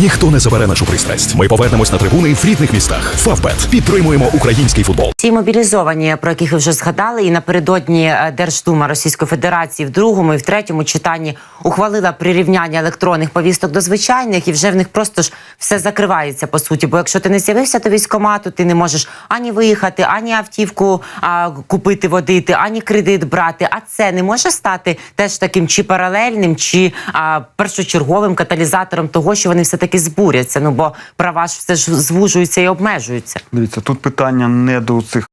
Ніхто не забере нашу пристрасть. Ми повернемось на трибуни в рідних містах. Фавбет підтримуємо український футбол. Ці мобілізовані, про яких ви вже згадали, і напередодні е, Держдума Російської Федерації в другому і в третьому читанні ухвалила прирівняння електронних повісток до звичайних, і вже в них просто ж все закривається по суті. Бо якщо ти не з'явився до військкомату, ти не можеш ані виїхати, ані автівку а, купити, водити, ані кредит брати. А це не може стати теж таким чи паралельним, чи а, першочерговим каталізатором того, що вони все таки збуряться. Ну бо права ж все ж звужуються і обмежуються. Дивіться, тут питання не до цих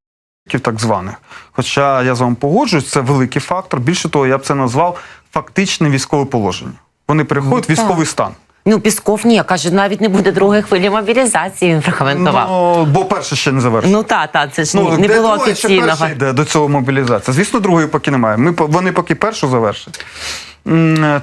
так званих. Хоча я з вами погоджуюсь, це великий фактор. Більше того, я б це назвав фактичне військове положення. Вони переходять в Ну, так. військовий стан. Ну, Пісков ні, каже, навіть не буде другої хвилі мобілізації. Він прокоментував. Ну, бо перше ще не завершено. Ну та, та, це ж ні- не де було ще офіційного. перше йде до цього мобілізація. Звісно, другої поки немає. Ми вони поки першу завершать.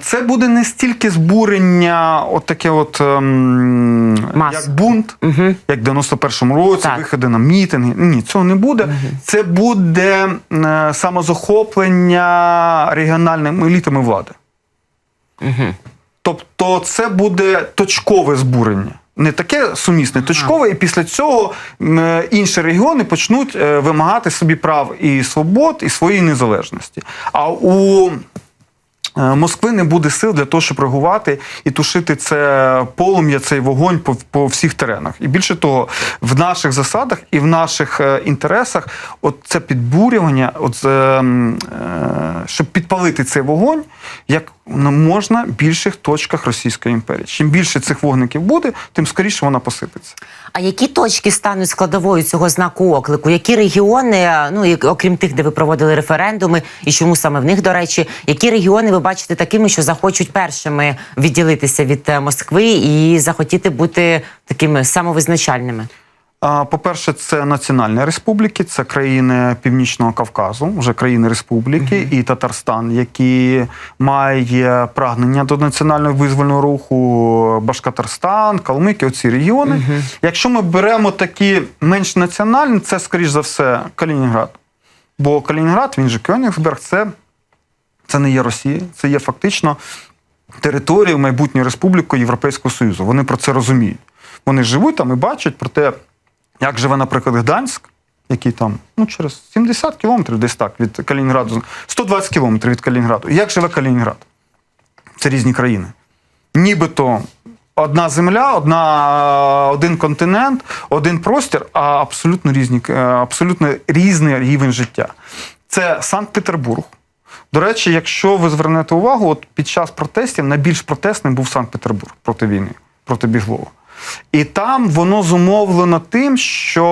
Це буде не стільки збурення, от таке, от ем, як бунт, Угу. як в 91-му році, Так. виходи на мітинги. Ні, цього не буде. Це буде е, самозахоплення регіональними елітами влади. Угу. Тобто це буде точкове збурення. Не таке сумісне, точкове, і після цього е, інші регіони почнуть е, вимагати собі прав і свобод, і своєї незалежності. А у Москви не буде сил для того, щоб реагувати і тушити це полум'я, цей вогонь по, по всіх теренах. І більше того, в наших засадах і в наших е, інтересах, от це підбурювання, от, е, е, щоб підпалити цей вогонь, як на можна більших точках Російської імперії. Чим більше цих вогників буде, тим скоріше вона посипеться. А які точки стануть складовою цього знаку оклику? Які регіони, ну і окрім тих, де ви проводили референдуми, і чому саме в них, до речі, які регіони ви бачите такими, що захочуть першими відділитися від е, Москви і захотіти бути такими самовизначальними? По-перше, це національні республіки, це країни Північного Кавказу, вже країни республіки, і Татарстан, які мають прагнення до національного визвольного руху, Башкатарстан, Калмики, оці регіони. Якщо ми беремо такі менш національні, це, скоріш за все, Калінінград. Бо Калінінград, він же Кьонігсберг, це, це не є Росія, це є фактично територією майбутньої республіки Європейського Союзу. Вони про це розуміють. Вони живуть там і бачать про те, як живе, наприклад, Гданськ, який там ну, через 70 кілометрів десь так від Калінінграду, 120 кілометрів від Калінінграду. Як живе Калінінград? Це різні країни. Нібито одна земля, одна, один континент, один простір, а абсолютно різні, е, абсолютно різний рівень життя. Це Санкт-Петербург. До речі, якщо ви звернете увагу, от під час протестів найбільш протестним був Санкт-Петербург проти війни, проти Біглова. І там воно зумовлено тим, що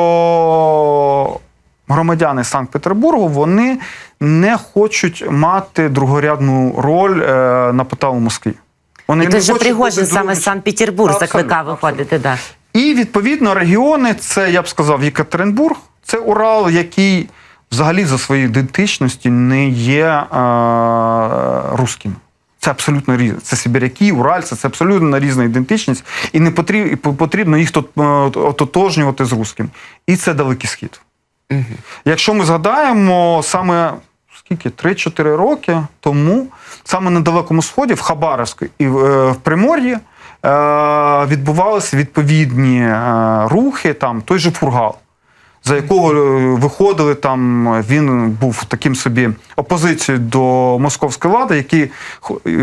громадяни Санкт-Петербургу вони не хочуть мати другорядну роль е, на Потаву Москві. Вони І не той же Пригожин саме Санкт-Петербург закликав виходити. Да. І відповідно регіони, це я б сказав, Єкатеринбург, це Урал, який взагалі за своєю ідентичністю не є е, русським. Це абсолютно різне. Це сибіряки, уральці, це абсолютно різна ідентичність, і не потрібно, їх е, ототожнювати з русським. І це далекий схід. Якщо ми згадаємо саме скільки 3-4 роки тому, саме на Далекому Сході, в Хабаровську і в, е, Примор'ї, е, відбувалися відповідні рухи, там той же Фургал. За якого е, виходили там, він був таким собі опозицією до московської влади, які,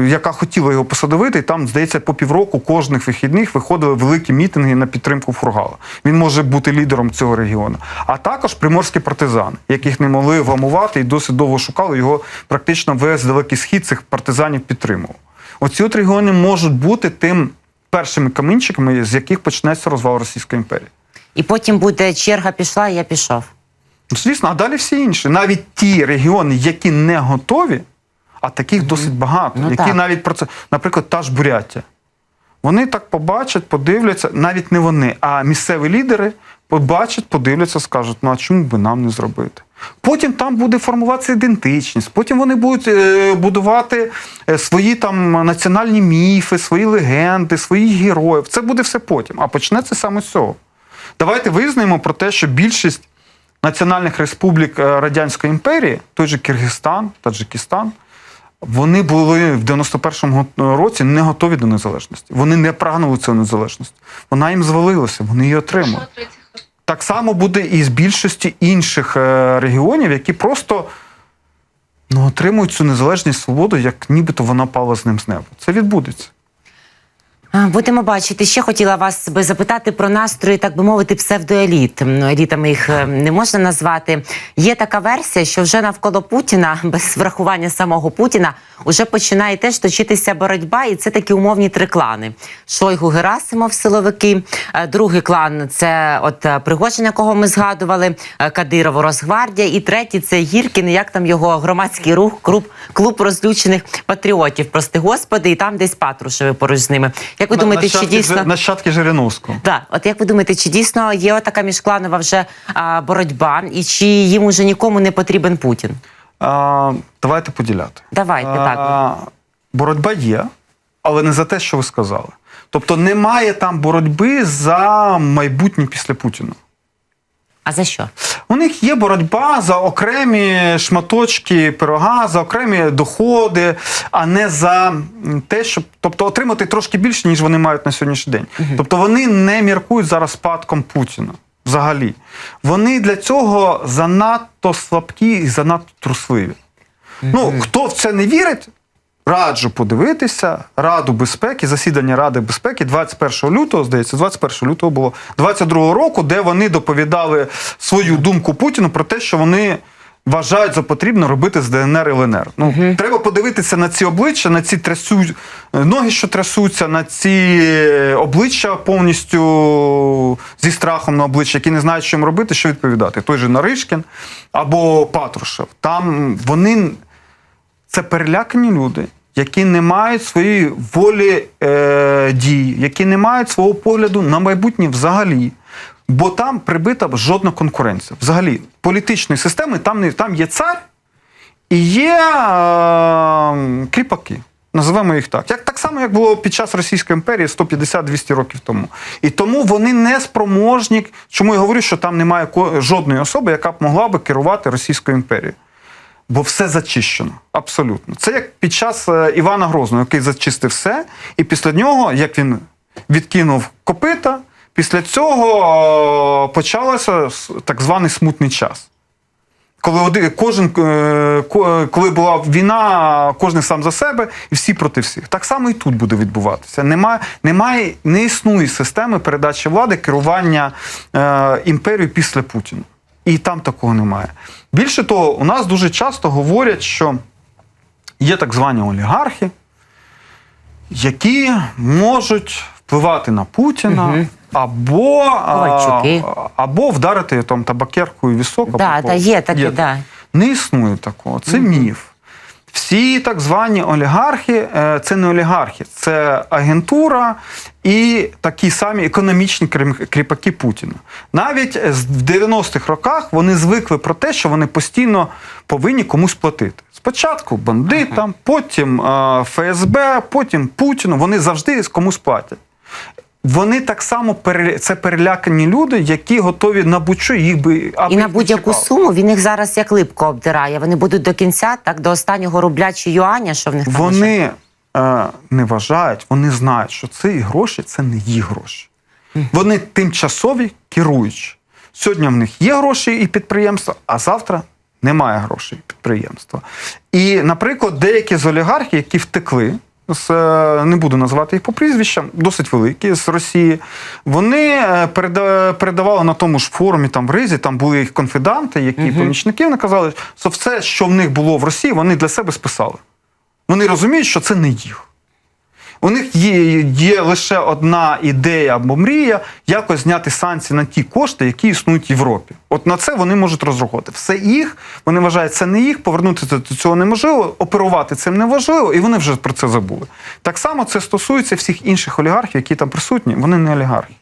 яка хотіла його посадовити, і там, здається, по півроку кожних вихідних виходили великі мітинги на підтримку Фургала. Він може бути лідером цього регіону. А також приморські партизани, яких не могли вгамувати і досить довго шукали його. Практично весь далекий схід цих партизанів підтримував. Оці от регіони можуть бути тим першими камінчиками, з яких почнеться розвал Російської імперії. І потім буде черга пішла, і я пішов. Ну, Звісно, а далі всі інші. Навіть ті регіони, які не готові, а таких досить багато, Ну, які так. навіть про це, наприклад, та ж Буряття. Вони так побачать, подивляться, навіть не вони, а місцеві лідери побачать, подивляться, скажуть, ну а чому би нам не зробити? Потім там буде формуватися ідентичність, потім вони будуть е, будувати е, свої там національні міфи, свої легенди, своїх героїв. Це буде все потім. А почнеться саме з цього. Давайте визнаємо про те, що більшість національних республік е, Радянської імперії, той же Киргизстан, Таджикистан, Вони були в 91-му році не готові до незалежності. Вони не прагнули цієї незалежності. Вона їм звалилася, вони її отримали. Так само буде і з більшості інших е, регіонів, які просто ну, отримують цю незалежність свободу, як нібито вона пала з ним з неба. Це відбудеться. Будемо бачити. Ще хотіла вас би запитати про настрої, так би мовити, псевдоеліт. Елітами їх е, не можна назвати. Є така версія, що вже навколо Путіна, без врахування самого Путіна, вже починає теж точитися боротьба, і це такі умовні три клани: Шойгу Герасимов, силовики. е, Другий клан це от е, Пригожин, якого ми згадували, Кадирово Росгвардія. І третій це Гіркін, як там його громадський рух, клуб, клуб розлючених патріотів. Прости господи, і там десь Патрушеви поруч з ними. Як ви думаєте, чи дійсно нащадки Жириновського. так, от як ви думаєте, чи дійсно є така міжкланова вже а, боротьба, і чи їм уже нікому не потрібен Путін? А, давайте поділяти. Давайте, а, так. Боротьба є, але не за те, що ви сказали. Тобто немає там боротьби за майбутнє після Путіна. А за що? У них є боротьба за окремі шматочки пирога, за окремі доходи, а не за те, щоб тобто отримати трошки більше, ніж вони мають на сьогоднішній день. Тобто вони не міркують зараз спадком Путіна. Взагалі, вони для цього занадто слабкі і занадто трусливі. Ну, хто в це не вірить, раджу подивитися Раду безпеки, засідання Ради безпеки 21 лютого, здається, 21 лютого було 22 року, де вони доповідали свою думку Путіну про те, що вони. Вважають за потрібно робити з ДНР і ЛНР. Ну треба подивитися на ці обличчя, на ці трясу ноги, що трясуться, на ці обличчя повністю зі страхом на обличчя, які не знають, що їм робити, що відповідати. Той же Наришкін або Патрушев. Там вони це перелякані люди, які не мають своєї волі е, дій, які не мають свого погляду на майбутнє взагалі. Бо там прибита жодна конкуренція. Взагалі, політичної системи там не там є цар і є е, кріпаки. Називаємо їх так. Як, так само, як було під час Російської імперії 150-200 років тому. І тому вони не спроможні. Чому я говорю, що там немає жодної особи, яка б могла би керувати Російською імперією. Бо все зачищено. Абсолютно. Це як під час е, Івана Грозного, який зачистив все, і після нього, як він відкинув копита, після цього е, почався так званий смутний час. Коли один, кожен, е, коли була війна, кожен сам за себе і всі проти всіх. Так само і тут буде відбуватися. Немає, немає, не існує системи передачі влади, керування е, імперією після Путіна. І там такого немає. Більше того, у нас дуже часто говорять, що є так звані олігархи, які можуть впливати на Путіна. Або, а, або вдарити там табакеркою вісок. Да, або да, є таке, Є. да. Не існує такого. Це міф. Всі так звані олігархи е, це не олігархи, це агентура і такі самі економічні кріпаки Путіна. Навіть з- в 90-х роках вони звикли про те, що вони постійно повинні комусь платити. Спочатку бандитам, потім е, ФСБ, потім Путіну. Вони завжди комусь платять. Вони так само це перелякані люди, які готові на будь-що їх би аби І на будь-яку суму він їх зараз як липко обдирає. Вони будуть до кінця, так до останнього рубля чи юаня, що в них там. Вони е, не вважають, вони знають, що ці гроші це не їх гроші. Вони тимчасові керуючі. Сьогодні в них є гроші і підприємства, а завтра немає грошей і підприємства. І, наприклад, деякі з олігархів, які втекли. З, е, не буду називати їх по прізвищам, досить великі з Росії. Вони е, передавали на тому ж форумі там в Ризі, там були їх конфіданти, які помічники вони казали, що все, що в них було в Росії, вони для себе списали. Вони розуміють, що це не їх. У них є, є лише одна ідея або мрія якось зняти санкції на ті кошти, які існують в Європі. От на це вони можуть розраховувати. Все їх, вони вважають, це не їх, повернутися до цього неможливо, оперувати цим неможливо, і вони вже про це забули. Так само це стосується всіх інших олігархів, які там присутні. Вони не олігархи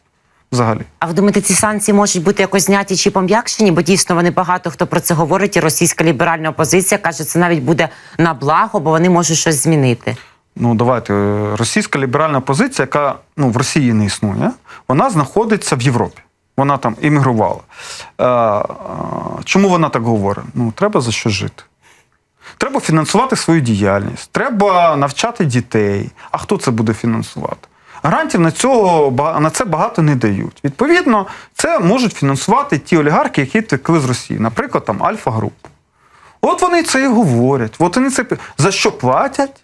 взагалі. А ви думаєте, ці санкції можуть бути якось зняті чи пом'якшені? Бо дійсно вони багато хто про це говорить. І російська ліберальна опозиція каже, це навіть буде на благо, бо вони можуть щось змінити. Ну, давайте, російська ліберальна позиція, яка ну, в Росії не існує, вона знаходиться в Європі. Вона там іммігрувала. Е, е, чому вона так говорить? Ну, треба за що жити. Треба фінансувати свою діяльність, треба навчати дітей. А хто це буде фінансувати? Грантів на, цього, на це багато не дають. Відповідно, це можуть фінансувати ті олігархи, які текли з Росії, наприклад, там Альфа Груп. От вони це і говорять. От вони це за що платять,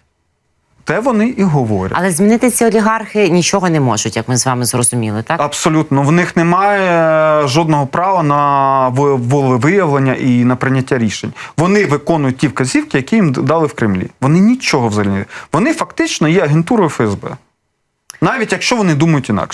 те вони і говорять. Але змінити ці олігархи нічого не можуть, як ми з вами зрозуміли, так? Абсолютно, в них немає жодного права на волевиявлення і на прийняття рішень. Вони виконують ті вказівки, які їм дали в Кремлі. Вони нічого взагалі. не- Вони фактично є агентурою ФСБ. Навіть якщо вони думають інакше.